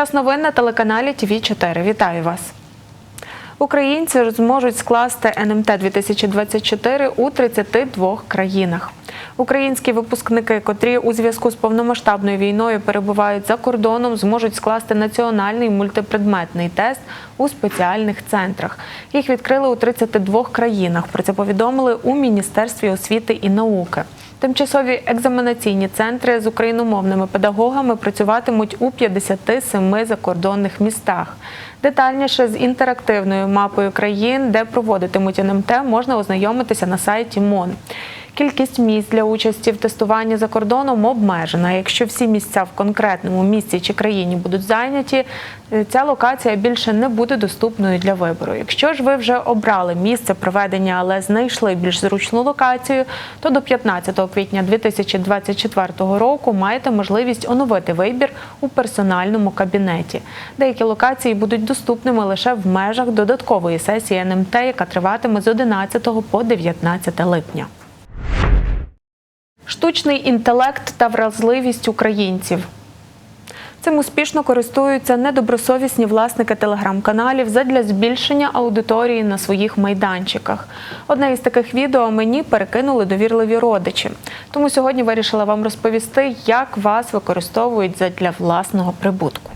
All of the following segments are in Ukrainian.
Час новин на телеканалі ТВ 4 Вітаю вас. Українці зможуть скласти НМТ 2024 у 32 країнах. Українські випускники, котрі у зв'язку з повномасштабною війною перебувають за кордоном, зможуть скласти національний мультипредметний тест у спеціальних центрах. Їх відкрили у 32 країнах. Про це повідомили у Міністерстві освіти і науки. Тимчасові екзаменаційні центри з україномовними педагогами працюватимуть у 57 закордонних містах. Детальніше з інтерактивною мапою країн, де проводитимуть НМТ, можна ознайомитися на сайті МОН. Кількість місць для участі в тестуванні за кордоном обмежена. Якщо всі місця в конкретному місці чи країні будуть зайняті, е, ця локація більше не буде доступною для вибору. Якщо ж ви вже обрали місце проведення, але знайшли більш зручну локацію, то до 15 квітня 2024 року маєте можливість оновити вибір у персональному кабінеті. Деякі локації будуть доступними лише в межах додаткової сесії НМТ, яка триватиме з 11 по 19 липня. Штучний інтелект та вразливість українців. Цим успішно користуються недобросовісні власники телеграм-каналів задля збільшення аудиторії на своїх майданчиках. Одне із таких відео мені перекинули довірливі родичі. Тому сьогодні вирішила вам розповісти, як вас використовують задля власного прибутку.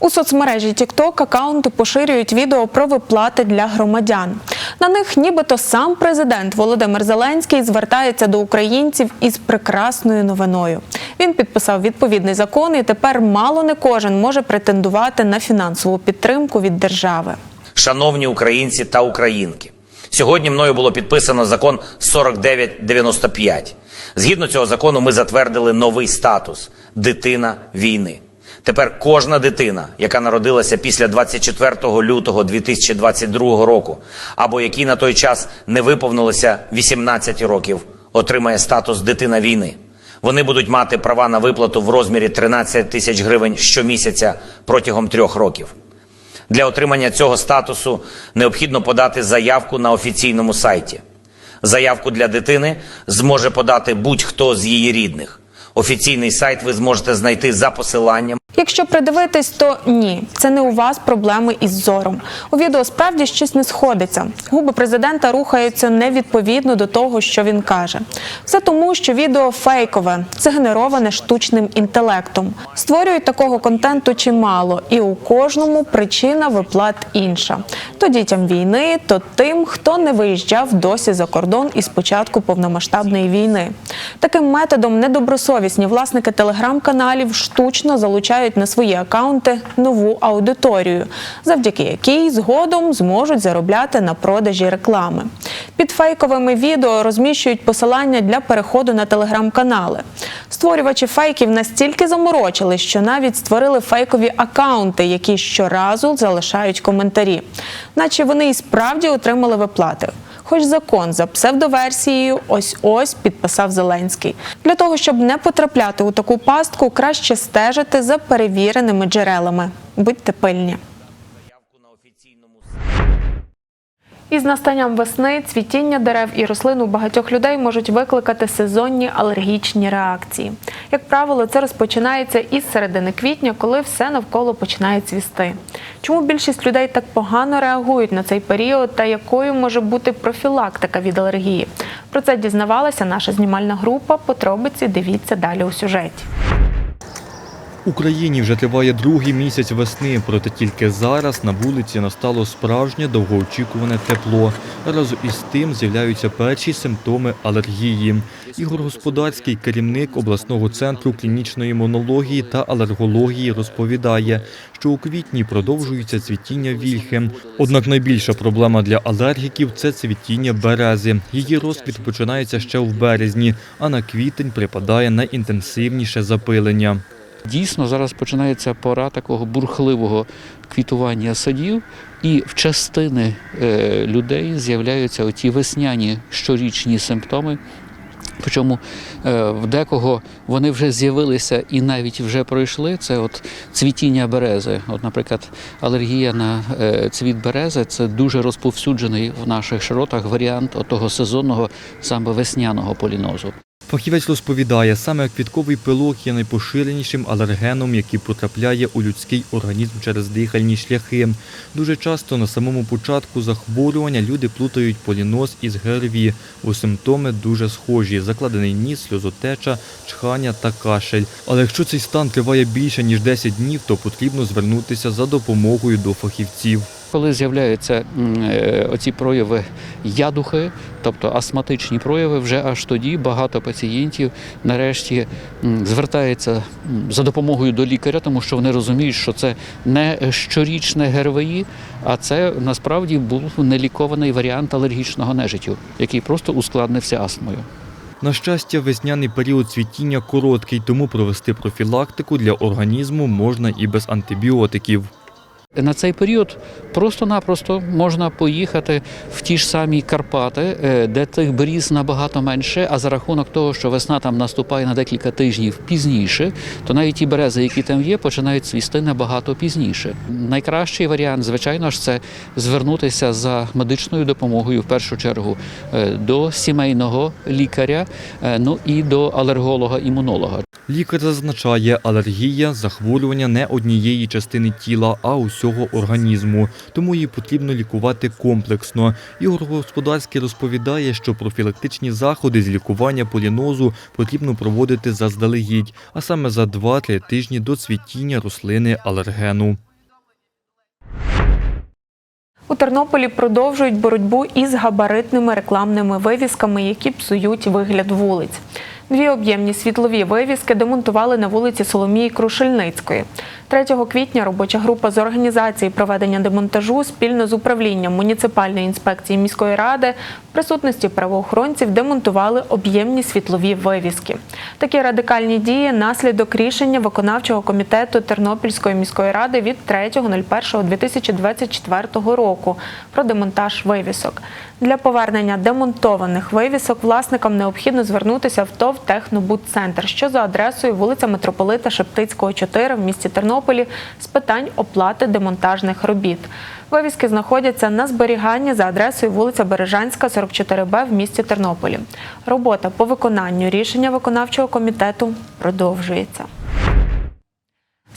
У соцмережі TikTok акаунти поширюють відео про виплати для громадян. На них нібито сам президент Володимир Зеленський звертається до українців із прекрасною новиною. Він підписав відповідний закон, і тепер мало не кожен може претендувати на фінансову підтримку від держави. Шановні українці та українки, сьогодні мною було підписано закон 4995. Згідно цього закону, ми затвердили новий статус дитина війни. Тепер кожна дитина, яка народилася після 24 лютого 2022 року, або якій на той час не виповнилося 18 років, отримає статус дитина війни. Вони будуть мати права на виплату в розмірі 13 тисяч гривень щомісяця протягом трьох років. Для отримання цього статусу необхідно подати заявку на офіційному сайті. Заявку для дитини зможе подати будь-хто з її рідних. Офіційний сайт ви зможете знайти за посиланням. Якщо придивитись, то ні, це не у вас проблеми із зором. У відео справді щось не сходиться. Губи президента рухаються невідповідно до того, що він каже. Все тому, що відео фейкове, згенероване штучним інтелектом. Створюють такого контенту чимало, і у кожному причина виплат інша: то дітям війни, то тим, хто не виїжджав досі за кордон із початку повномасштабної війни. Таким методом недобросовісні власники телеграм-каналів штучно залучають на свої акаунти нову аудиторію, завдяки якій згодом зможуть заробляти на продажі реклами. Під фейковими відео розміщують посилання для переходу на телеграм-канали. Створювачі фейків настільки заморочили, що навіть створили фейкові акаунти, які щоразу залишають коментарі, наче вони і справді отримали виплати. Хоч закон за псевдоверсією ось ось підписав Зеленський. Для того щоб не потрапляти у таку пастку, краще стежити за перевіреними джерелами. Будьте пильні. Із настанням весни цвітіння дерев і рослин у багатьох людей можуть викликати сезонні алергічні реакції. Як правило, це розпочинається із середини квітня, коли все навколо починає цвісти. Чому більшість людей так погано реагують на цей період та якою може бути профілактика від алергії? Про це дізнавалася наша знімальна група. Подробиці дивіться далі у сюжеті. Україні вже триває другий місяць весни, проте тільки зараз на вулиці настало справжнє довгоочікуване тепло. Разом із тим з'являються перші симптоми алергії. Ігор Господарський, керівник обласного центру клінічної монології та алергології, розповідає, що у квітні продовжується цвітіння вільхи. Однак найбільша проблема для алергіків це цвітіння берези. Її розквіт починається ще в березні, а на квітень припадає найінтенсивніше запилення. Дійсно, зараз починається пора такого бурхливого квітування садів, і в частини е, людей з'являються оті весняні щорічні симптоми. Причому е, в декого вони вже з'явилися і навіть вже пройшли. Це от цвітіння берези. От, наприклад, алергія на е, цвіт берези це дуже розповсюджений в наших широтах варіант того сезонного саме весняного полінозу. Фахівець розповідає, саме квітковий пилок є найпоширенішим алергеном, який потрапляє у людський організм через дихальні шляхи. Дуже часто на самому початку захворювання люди плутають поліноз із ГРВІ, бо симптоми дуже схожі: закладений ніс, сльозотеча, чхання та кашель. Але якщо цей стан триває більше ніж 10 днів, то потрібно звернутися за допомогою до фахівців. Коли з'являються е, оці прояви ядухи, тобто астматичні прояви, вже аж тоді багато пацієнтів нарешті м, звертаються за допомогою до лікаря, тому що вони розуміють, що це не щорічне ГРВІ, а це насправді був нелікований варіант алергічного нежиттю, який просто ускладнився астмою. На щастя, весняний період цвітіння короткий, тому провести профілактику для організму можна і без антибіотиків. На цей період просто-напросто можна поїхати в ті ж самі Карпати, е, де тих беріз набагато менше. А за рахунок того, що весна там наступає на декілька тижнів пізніше, то навіть ті берези, які там є, починають цвісти набагато пізніше. Найкращий варіант, звичайно ж, це звернутися за медичною допомогою в першу чергу е, до сімейного лікаря, е, ну і до алерголога-імунолога. Лікар зазначає, алергія захворювання не однієї частини тіла, а усього організму, тому її потрібно лікувати комплексно. Ігор Господарський розповідає, що профілактичні заходи з лікування полінозу потрібно проводити заздалегідь, а саме за 2-3 тижні до цвітіння рослини алергену. У Тернополі продовжують боротьбу із габаритними рекламними вивісками, які псують вигляд вулиць. Дві об'ємні світлові вивіски демонтували на вулиці Соломії Крушельницької. 3 квітня робоча група з організації проведення демонтажу спільно з управлінням муніципальної інспекції міської ради в присутності правоохоронців демонтували об'ємні світлові вивіски. Такі радикальні дії наслідок рішення виконавчого комітету Тернопільської міської ради від 3.01.2024 року про демонтаж вивісок. Для повернення демонтованих вивісок власникам необхідно звернутися в ТОВ Технобудцентр, що за адресою вулиця Митрополита Шептицького, 4 в місті Тернополі з питань оплати демонтажних робіт. Вивіски знаходяться на зберіганні за адресою вулиця Бережанська, 44Б в місті Тернополі. Робота по виконанню рішення виконавчого комітету продовжується.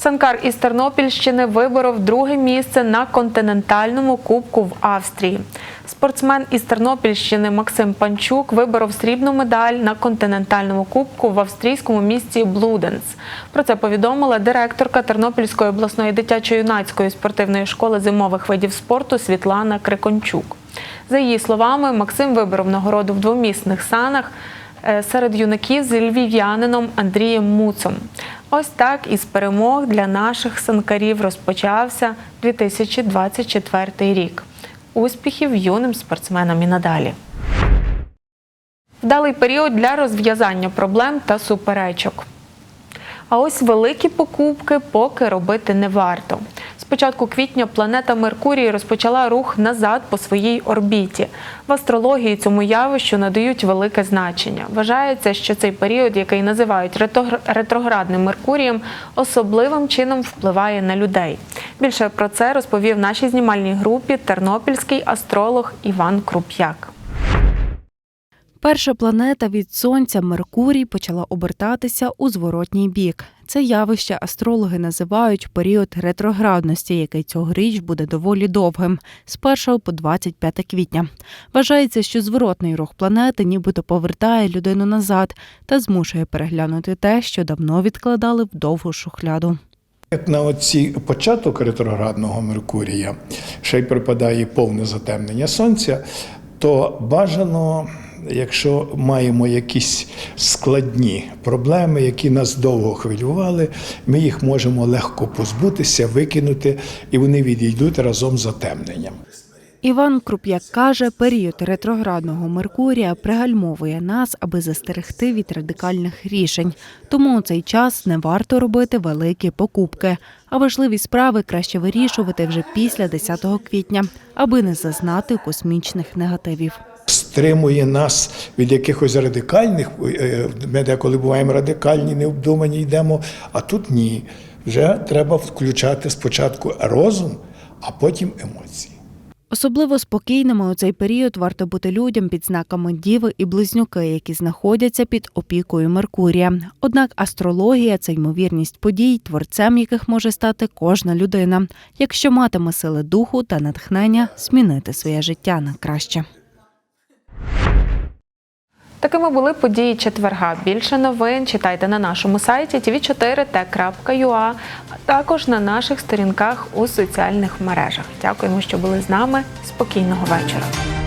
Санкар із Тернопільщини виборов друге місце на континентальному кубку в Австрії. Спортсмен із Тернопільщини Максим Панчук виборов срібну медаль на континентальному кубку в австрійському місті Блуденс. Про це повідомила директорка Тернопільської обласної дитячо-юнацької спортивної школи зимових видів спорту Світлана Крикончук. За її словами, Максим виборов нагороду в двомісних санах серед юнаків з львів'янином Андрієм Муцом. Ось так із перемог для наших санкарів розпочався 2024 рік. Успіхів юним спортсменам і надалі. Вдалий період для розв'язання проблем та суперечок. А ось великі покупки поки робити не варто. З початку квітня планета Меркурій розпочала рух назад по своїй орбіті. В астрології цьому явищу надають велике значення. Вважається, що цей період, який називають ретроградним Меркурієм, особливим чином впливає на людей. Більше про це розповів нашій знімальній групі тернопільський астролог Іван Круп'як. Перша планета від Сонця Меркурій почала обертатися у зворотній бік. Це явище астрологи називають період ретроградності, який цьогоріч буде доволі довгим з 1 по 25 квітня. Вважається, що зворотний рух планети нібито повертає людину назад та змушує переглянути те, що давно відкладали в довгу шухляду. Як на оці початок ретроградного Меркурія ще й припадає повне затемнення сонця, то бажано, якщо маємо якісь складні проблеми, які нас довго хвилювали, ми їх можемо легко позбутися, викинути, і вони відійдуть разом з затемненням. Іван Круп'як каже, період ретроградного Меркурія пригальмовує нас, аби застерегти від радикальних рішень. Тому у цей час не варто робити великі покупки. А важливі справи краще вирішувати вже після 10 квітня, аби не зазнати космічних негативів. Стримує нас від якихось радикальних. е, Ми деколи буваємо радикальні, необдумані йдемо, а тут ні. Вже треба включати спочатку розум, а потім емоції. Особливо спокійними у цей період варто бути людям під знаками Діви і Близнюки, які знаходяться під опікою Меркурія. Однак астрологія це ймовірність подій, творцем яких може стати кожна людина, якщо матиме сили духу та натхнення змінити своє життя на краще. Такими були події четверга. Більше новин читайте на нашому сайті tv4t.ua, а також на наших сторінках у соціальних мережах. Дякуємо, що були з нами. Спокійного вечора.